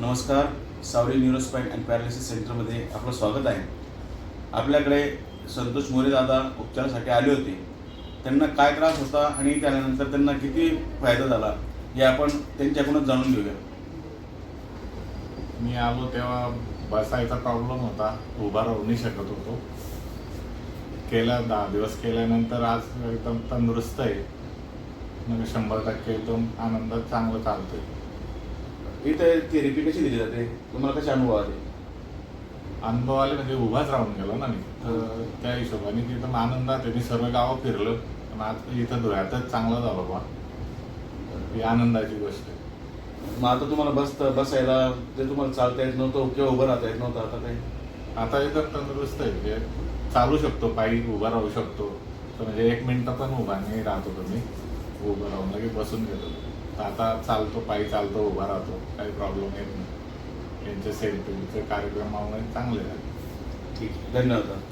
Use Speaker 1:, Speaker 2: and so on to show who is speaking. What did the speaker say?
Speaker 1: नमस्कार सावरी न्यूरोस्पाईन and paralysis सेंटरमध्ये आपलं स्वागत आहे. आपल्याकडे संतोष मोरे दादा उपचारासाठी आले होते. त्यांना काय त्रास होता आणि त्यानंतर त्यांना किती फायदा झाला हे आपण त्यांच्याकडून जाणून घेऊया.
Speaker 2: मी आलो तेव्हा बसायचा प्रॉब्लेम होता उभा राहू नाही शकत होतो. केला दहा दिवस केल्यानंतर आज एकदम तंदुरुस्त आहे. म्हणजे शंभर टक्के एकदम आनंदात चांगलं चालतंय.
Speaker 1: इथे थेरपी कशी दिली जाते? तुम्हाला कसे अनुभव आले
Speaker 2: अनुभव आले म्हणजे उभाच राहून गेलो ना मी. तर त्या हिशोबाने तिथं आनंदात मी सर्व गावं फिरलो. पण आज इथं धुळ्यातच चांगलं झालं बा ही आनंदाची गोष्ट आहे.
Speaker 1: मग आता तुम्हाला बसता बसायला जे तुम्हाला चालता येत नव्हतं किंवा उभं राहता येत नव्हतं आता काही?
Speaker 2: आता एकदम तंदुरुस्त आहे. म्हणजे चालू शकतो पायी उभा राहू शकतो. तर म्हणजे एक मिनिटं पण उभा नाही राहत होतो मी उभं राहून लगेच बसून घेतो तर आता चालतो पायी चालतो उभा राहतो. काही प्रॉब्लेम येत नाही. यांच्या सेल्फीचं कार्यक्रमामुळे चांगले झाले.
Speaker 1: ठीक. आहे धन्यवाद.